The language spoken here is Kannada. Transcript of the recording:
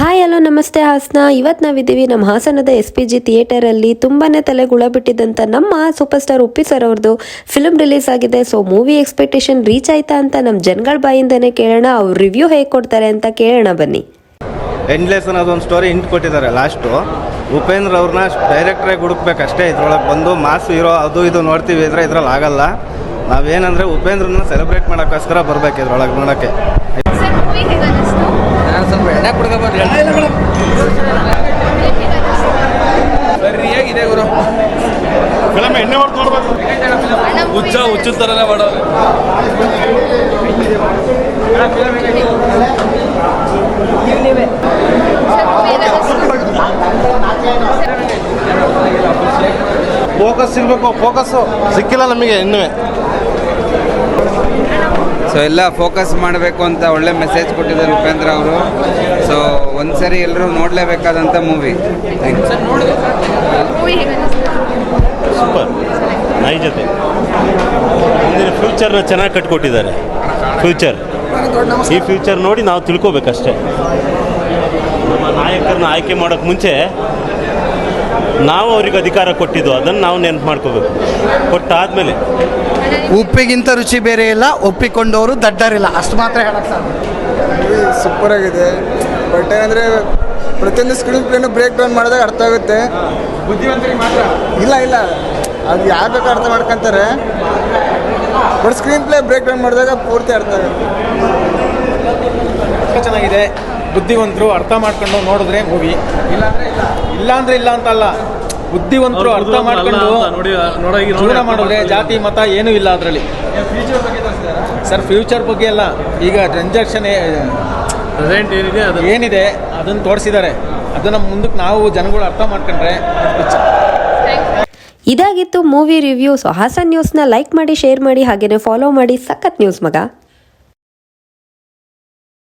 ಹಾಯ್ ಹಲೋ ನಮಸ್ತೆ ಹಾಸನ. ಇವತ್ತು ನಾವಿದ್ದೀವಿ ನಮ್ಮ ಹಾಸನದ ಎಸ್ ಪಿ ಜಿ ಥಿಯೇಟರಲ್ಲಿ ತಲೆ ತಲೆಗುಳ ಬಿಟ್ಟಿದ್ದಂಥ ನಮ್ಮ ಸೂಪರ್ ಸ್ಟಾರ್ ಉಪ್ಪಿ ಸರ್ ಅವ್ರದ್ದು ಫಿಲ್ಮ್ ರಿಲೀಸ್ ಆಗಿದೆ. ಸೊ ಮೂವಿ ಎಕ್ಸ್ಪೆಕ್ಟೇಷನ್ ರೀಚ್ ಆಯ್ತಾ ಅಂತ ನಮ್ಮ ಜನಗಳ ಬಾಯಿಂದನೇ ಕೇಳೋಣ. ಅವ್ರ ರಿವ್ಯೂ ಹೇಗೆ ಕೊಡ್ತಾರೆ ಅಂತ ಕೇಳೋಣ ಬನ್ನಿ. ಎಂಡ್ಲೆಸ್ ಅನ್ನೋದು ಒಂದು ಸ್ಟೋರಿ ಇಂಟ್ ಕೊಟ್ಟಿದ್ದಾರೆ ಲಾಸ್ಟು ಉಪೇಂದ್ರ ಅವ್ರನ್ನ ಡೈರೆಕ್ಟ್ರಾಗಿ ಹುಡುಕ್ಬೇಕು ಅಷ್ಟೇ ಇದ್ರೊಳಗೆ ಬಂದು ಮಾಸ್ ಇರೋ ಅದು ಇದು ನೋಡ್ತೀವಿ. ಇದ್ರೆ ಇದ್ರಲ್ಲಿ ಆಗಲ್ಲ. ನಾವೇನಂದರೆ ಉಪೇಂದ್ರನ ಸೆಲೆಬ್ರೇಟ್ ಮಾಡೋಕ್ಕೋಸ್ಕರ ಬರ್ಬೇಕು ಇದ್ರೊಳಗೆ ನೋಡೋಕ್ಕೆ. ಹುಚ್ಚ ಹುಚ್ಚು ಥರನೇ ಮೂವಿ ಫೋಕಸ್ ಸಿಗಬೇಕು ಫೋಕಸ್ಸು ಸಿಕ್ಕಿಲ್ಲ ನಮಗೆ ಇನ್ನೂ ಸೊ ಎಲ್ಲ ಫೋಕಸ್ ಮಾಡಬೇಕು ಅಂತ ಒಳ್ಳೆ ಮೆಸೇಜ್ ಕೊಟ್ಟಿದ್ದಾರೆ ಉಪೇಂದ್ರ ಅವರು. ಸೊ ಒಂದ್ಸರಿ ಎಲ್ಲರೂ ನೋಡಲೇಬೇಕಾದಂಥ ಮೂವಿ ಥ್ಯಾಂಕ್ ಯು ಮೂವಿ ಹೇಗೆ ಜೊತೆ. ಮುಂದಿನ ಫ್ಯೂಚರ್ನ ಚೆನ್ನಾಗಿ ಕಟ್ಕೊಟ್ಟಿದ್ದಾರೆ. ಫ್ಯೂಚರ್ ಈ ಫ್ಯೂಚರ್ ನೋಡಿ ನಾವು ತಿಳ್ಕೊಬೇಕಷ್ಟೇ. ನಮ್ಮ ನಾಯಕರನ್ನ ಆಯ್ಕೆ ಮಾಡೋಕ್ಕೆ ಮುಂಚೆ ನಾವು ಅವ್ರಿಗೆ ಅಧಿಕಾರ ಕೊಟ್ಟಿದ್ದು ಅದನ್ನು ನಾವು ನೆನಪು ಮಾಡ್ಕೋಬೇಕು. ಕೊಟ್ಟಾದಮೇಲೆ. ಉಪ್ಪಿಗಿಂತ ರುಚಿ ಬೇರೆ ಇಲ್ಲ ಒಪ್ಪಿಕೊಂಡವರು ದಡ್ಡರಿಲ್ಲ. ಅಷ್ಟು ಮಾತ್ರ ಹೇಳಕ್ಕೆ ಸೂಪರ್ ಆಗಿದೆ. ಬಟ್ ಏನಂದರೆ ಪ್ರತಿಯೊಂದು ಸ್ಕ್ರೀನ್ ಪ್ಲೇನು ಬ್ರೇಕ್ ಡೌನ್ ಮಾಡಿದಾಗ ಅರ್ಥ ಆಗುತ್ತೆ. ಬುದ್ಧಿವಂತರಿಗೆ ಮಾತ್ರ. ಇಲ್ಲ ಇಲ್ಲ. ಅದು ಯಾರು ಬೇಕು ಅರ್ಥ ಮಾಡ್ಕೊಂತಾರೆ. But screen play break down ಮಾಡಿದಾಗ ಪೂರ್ತಿ ಅರ್ಥ ಆಗುತ್ತೆ. ಚೆನ್ನಾಗಿದೆ. ಬುದ್ಧಿವಂತರು ಅರ್ಥ ಮಾಡ್ಕೊಂಡು ನೋಡಿದ್ರೆ ಮೂವಿ ಇಲ್ಲ. ಅಂದ್ರೆ ಇಲ್ಲ ಅಂತ ಅಂದ್ರೆ ಇಲ್ಲ ಅಂತಲ್ಲ ಬುದ್ಧಿವಂತರು ಅರ್ಥ ಮಾಡ್ಕೊಂಡು ಜೀವನ ಮಾಡಿದ್ರೆ ಜಾತಿ ಮತ ಏನೂ ಇಲ್ಲ ಅದರಲ್ಲಿ. ಸರ್ ಫ್ಯೂಚರ್ ಬಗ್ಗೆ ಅಲ್ಲ. ಈಗ ಟ್ರಾನ್ಸಾಕ್ಷನ್ ಏನಿದೆ ಅದನ್ನು ತೋರಿಸಿದ್ದಾರೆ. ಅದನ್ನ ಮುಂದಕ್ಕೆ ನಾವು ಜನಗಳು ಅರ್ಥ ಮಾಡ್ಕೊಂಡ್ರೆ ಇದಾಗಿತ್ತು ಮೂವಿ ರಿವ್ಯೂ. ಸೊ ಹಾಸನ್ ನ್ಯೂಸ್ನ ಲೈಕ್ ಮಾಡಿ ಶೇರ್ ಮಾಡಿ ಹಾಗೆಯೇ ಫಾಲೋ ಮಾಡಿ. ಸಖತ್ ನ್ಯೂಸ್ ಮಗ.